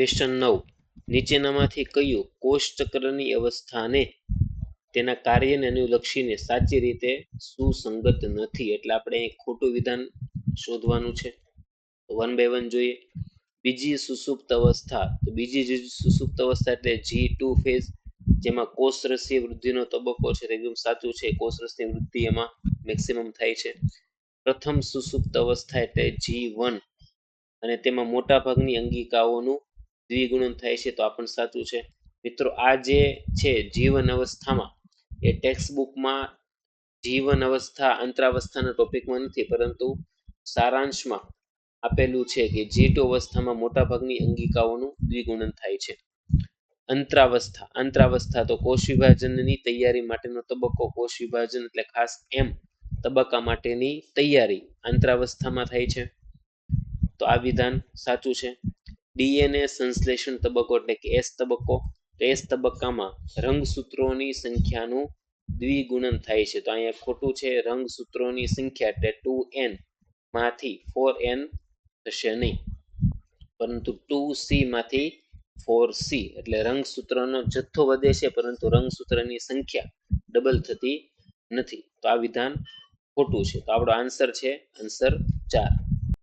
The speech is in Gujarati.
ક્વેશ્ચન નવ. નીચેનામાંથી કયું કોષચક્રની અવસ્થાને તેના કાર્યને અનુલક્ષીને સાચી રીતે સુસંગત નથી? એટલે આપણે ખોટું વિધાન શોધવાનું છે. વન બાય વન જોઈએ. બીજી સુસુપ્ત અવસ્થા. તો બીજી જે સુસુપ્ત અવસ્થા એટલે જી ટુ ફેઝ જેમાં કોષરસી વૃદ્ધિનો તબક્કો છે. તે એકદમ સાચું છે. કોષરસની વૃદ્ધિ એમાં મેક્સિમમ થાય છે. પ્રથમ સુસુપ્ત અવસ્થા એટલે જી વન અને તેમાં મોટા ભાગની અંગિકાઓનું દ્વિગુણન થાય છે તો આ પણ સાચું છે. મિત્રો, આ જે છે જીવન અવસ્થામાં, એ ટેક્સ્ટ બુકમાં જીવન અવસ્થા અંતરાવસ્થાના ટોપિકમાં નથી, પરંતુ સારાંશમાં આપેલું છે કે જી ટુ અવસ્થામાં મોટાભાગની અંગિકાઓનું દ્વિગુણન થાય છે. અંતરાવસ્થા અંતરાવસ્થા તો કોષ વિભાજનની તૈયારી માટેનો તબક્કો, કોષ વિભાજન એટલે ખાસ એમ તબક્કા માટેની તૈયારી અંતરાવસ્થામાં થાય છે. તો આ વિધાન સાચું છે. ડીએનએ સંશ્લેષણ તબક્કો એટલે કે એસ તબક્કો, તો એસ તબક્કામાં રંગસૂત્રોની સંખ્યાનું દ્વિગુણન થાય છે. તો અહીંયા ખોટું છે, રંગસૂત્રોની સંખ્યા એટલે ટુ એનમાંથી ફોર એન થશે નહીં. પરંતુ ટુ સી માંથી ફોર સી, એટલે રંગસૂત્રનો જથ્થો વધે છે, પરંતુ રંગસૂત્રની સંખ્યા ડબલ થતી નથી. તો આ વિધાન ખોટું છે. તો આપણો આન્સર છે, આન્સર ચાર.